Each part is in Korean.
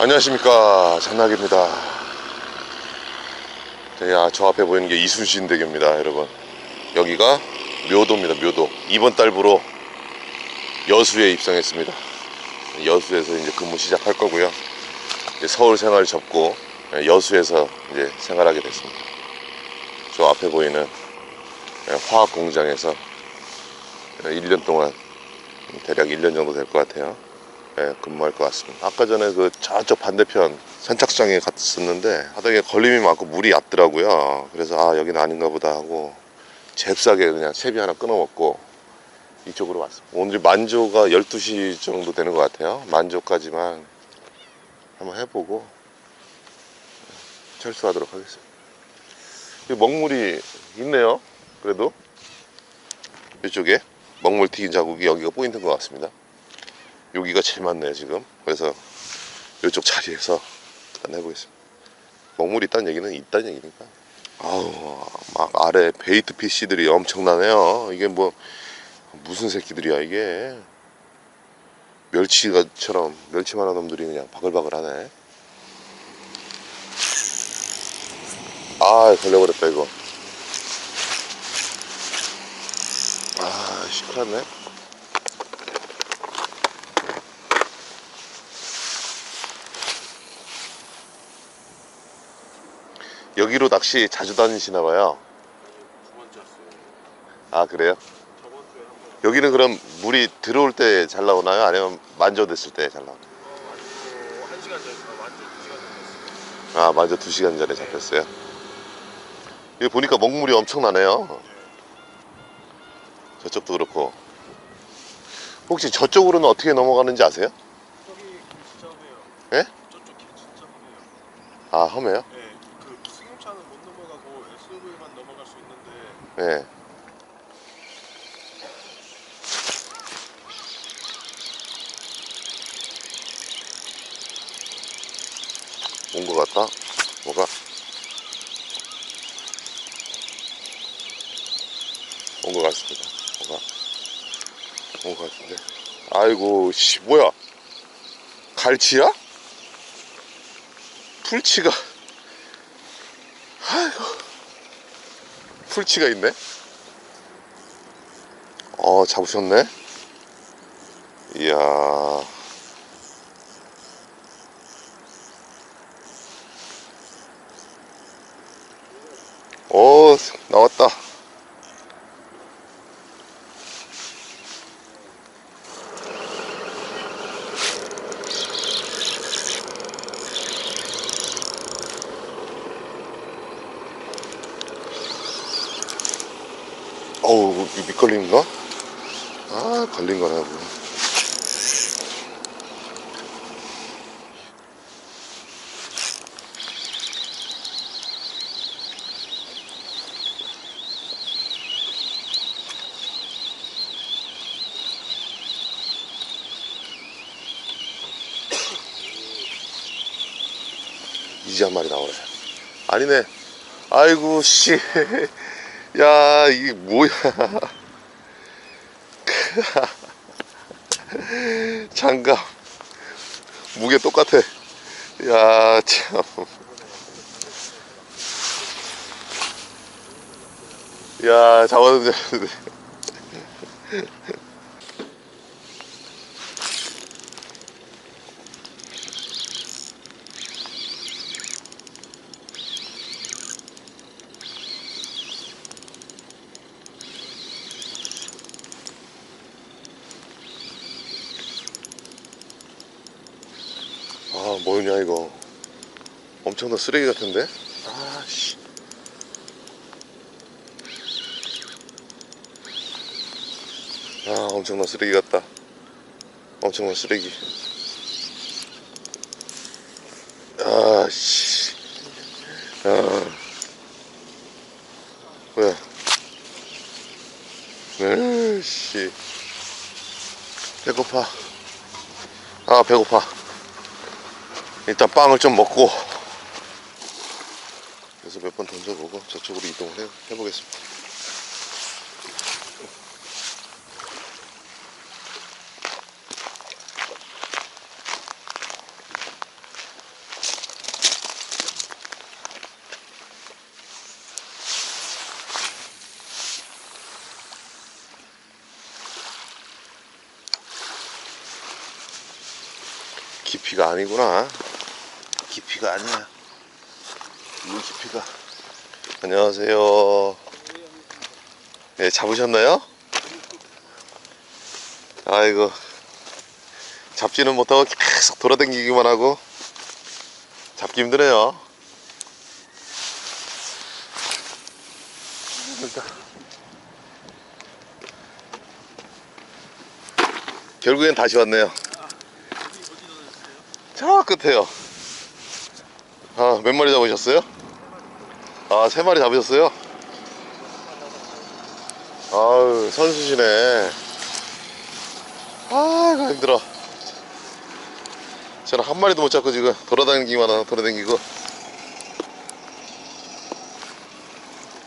안녕하십니까. 장락입니다. 야, 저 앞에 보이는 게 이순신 대교입니다 여러분. 여기가 묘도입니다 묘도. 이번 달부로 여수에 입성했습니다. 여수에서 이제 근무 시작할 거고요. 서울 생활 접고 여수에서 이제 생활하게 됐습니다. 저 앞에 보이는 화학 공장에서 1년 동안 대략 1년 정도 될 것 같아요 예, 근무할 것 같습니다. 아까 전에 그 저쪽 반대편 선착장에 갔었는데 바닥에 걸림이 많고 물이 얕더라고요. 그래서 아 여기는 아닌가 보다 하고 잽싸게 그냥 채비 하나 끊어 먹고 이쪽으로 왔습니다. 오늘 만조가 12시 정도 되는 것 같아요. 만조까지만 한번 해보고 철수하도록 하겠습니다. 이 먹물이 있네요. 그래도 이쪽에 먹물 튀긴 자국이 여기가 포인트인 것 같습니다. 여기가 제일 많네요 지금. 그래서 이쪽 자리에서 일단 해보겠습니다. 먹물이 있다는 얘기는 있다는 얘기니까. 아우 막 아래 베이트 피쉬들이 엄청나네요. 이게 뭐 무슨 새끼들이야 이게. 멸치가처럼 멸치만한 놈들이 그냥 바글바글 하네. 아 걸려버렸다 이거. 아 시끄럽네 여기로 낚시 자주 다니시나 봐요. 아 그래요? 여기는 그럼 물이 들어올 때 잘 나오나요? 아니면 만조됐을 때 잘 나오나요? 아 만조 2시간 전에 잡혔어요. 여기 보니까 먹물이 엄청나네요. 저쪽도 그렇고. 혹시 저쪽으로는 어떻게 넘어가는지 아세요? 저기 길 진짜 험해요. 예? 저쪽 길 진짜 험해요. 아 험해요? 네, 그 승용차는 못 넘어가고 SUV만 넘어갈 수 있는데 네. 온것 같다? 뭐가? 온 것 같습니다. 뭐가? 온 것 같은데. 아이고, 씨, 뭐야? 갈치야? 풀치가. 아이고. 풀치가 있네? 어, 잡으셨네? 이야. 오, 나왔다. 어우, 이 밑걸림인가? 아, 걸린 거나 뭐. 이제 한 마리 나오네. 아니네. 아이고, 씨. 야, 이게 뭐야. 장갑. 무게 똑같아. 야, 참. 야, 잡았는데. 뭐냐, 이거. 엄청난 쓰레기 같은데? 아, 씨. 아, 엄청난 쓰레기 같다. 엄청난 쓰레기. 아, 씨. 아. 뭐야. 으, 씨. 배고파. 아, 배고파. 일단 빵을 좀 먹고 그래서 몇 번 던져보고 저쪽으로 이동을 해, 해보겠습니다. 깊이가 아니구나. 깊이가 아니야. 이 깊이가. 안녕하세요. 네, 잡으셨나요? 아이고. 잡지는 못하고 계속 돌아다니기만 하고. 잡기 힘드네요. 결국엔 다시 왔네요. 저 끝에요. 아, 몇 마리 잡으셨어요? 아, 세 마리 잡으셨어요? 아유, 선수시네. 아이고, 힘들어. 저는 한 마리도 못 잡고 지금 돌아다니기만 하나, 돌아다니고.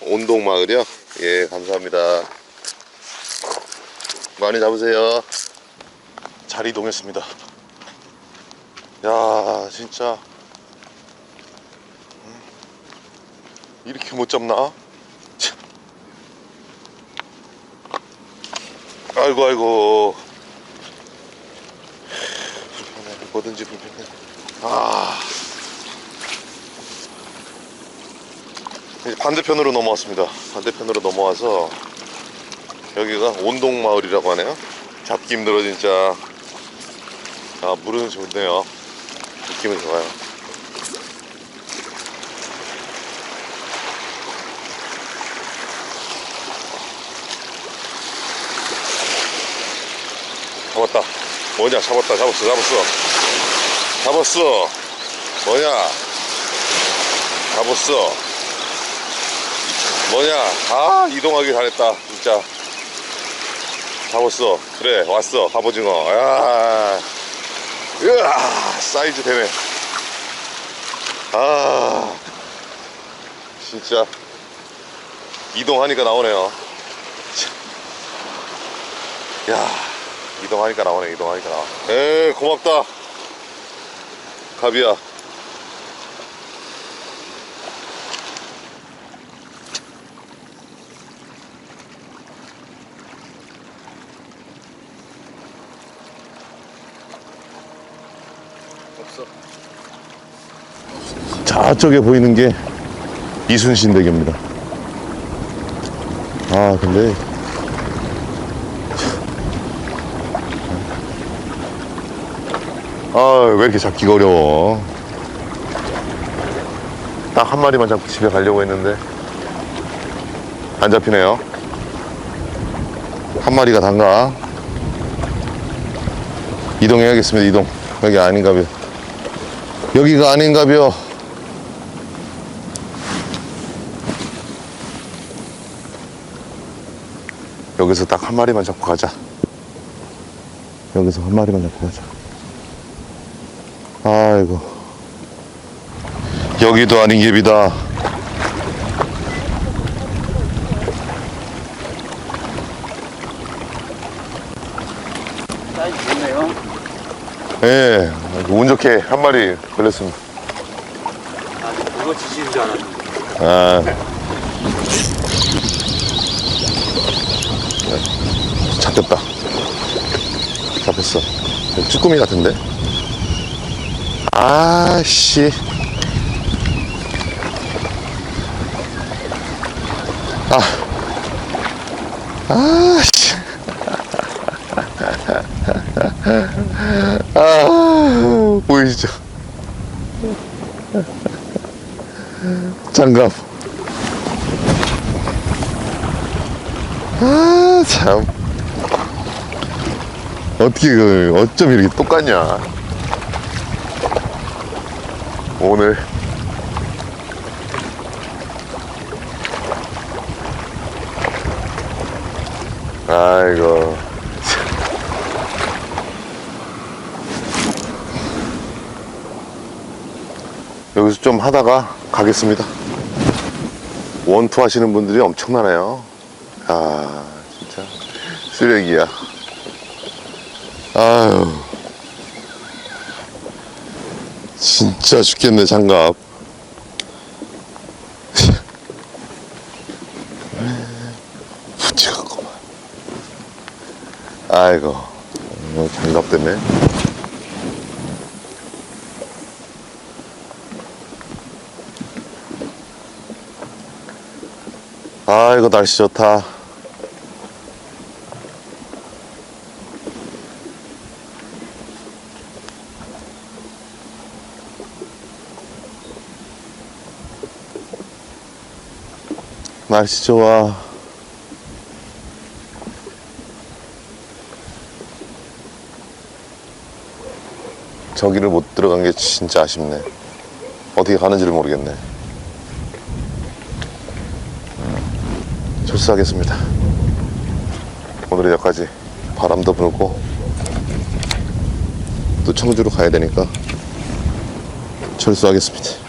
온동마을이요? 예, 감사합니다. 많이 잡으세요. 잘 이동했습니다. 야, 진짜. 이렇게 못 잡나? 참. 아이고, 아이고. 불편해. 뭐든지 불편해. 아. 이제 반대편으로 넘어왔습니다. 반대편으로 넘어와서 여기가 온동마을이라고 하네요. 잡기 힘들어 진짜. 아 물은 좋네요. 느낌은 좋아요. 잡았다. 뭐냐? 잡았다. 잡았어. 잡았어. 잡았어. 뭐냐? 잡았어. 뭐냐? 아 이동하기 잘했다. 진짜. 잡았어. 그래 왔어. 갑오징어. 야. 으아 사이즈 되네. 아 진짜 이동하니까 나오네요. 참. 야 이동하니까 나오네. 이동하니까 나와. 에 고맙다. 갑이야. 없어. 저쪽에 보이는 게 이순신 대교입니다. 아, 근데. 아, 왜 이렇게 잡기가 어려워. 딱 한 마리만 잡고 집에 가려고 했는데. 안 잡히네요. 한 마리가 단가. 이동해야겠습니다, 이동. 여기 아닌가봐요. 여기가 아닌가벼. 여기서 딱 한 마리만 잡고 가자. 여기서 한 마리만 잡고 가자. 아이고. 여기도 아닌 좋네요. 예, 운 좋게 한 마리 걸렸습니다. 아, 그거 지시는 줄 알았는데. 아. 잡혔다. 잡혔어. 쭈꾸미 같은데? 아씨. 아. 아씨. 아, 보이시죠? 장갑. 아, 참. 어떻게, 그, 어쩜 이렇게 똑같냐. 오늘. 아이고. 여기서 좀 하다가 가겠습니다. 원투 하시는 분들이 엄청나네요. 아, 진짜. 쓰레기야. 아유. 진짜 죽겠네 장갑. 부지갖고만. 아이고 장갑 때문에. 아이고 날씨 좋다. 날씨 좋아 저기를 못 들어간 게 진짜 아쉽네 어떻게 가는지를 모르겠네 철수하겠습니다. 오늘은 여기까지 바람도 불고 또 청주로 가야 되니까 철수하겠습니다.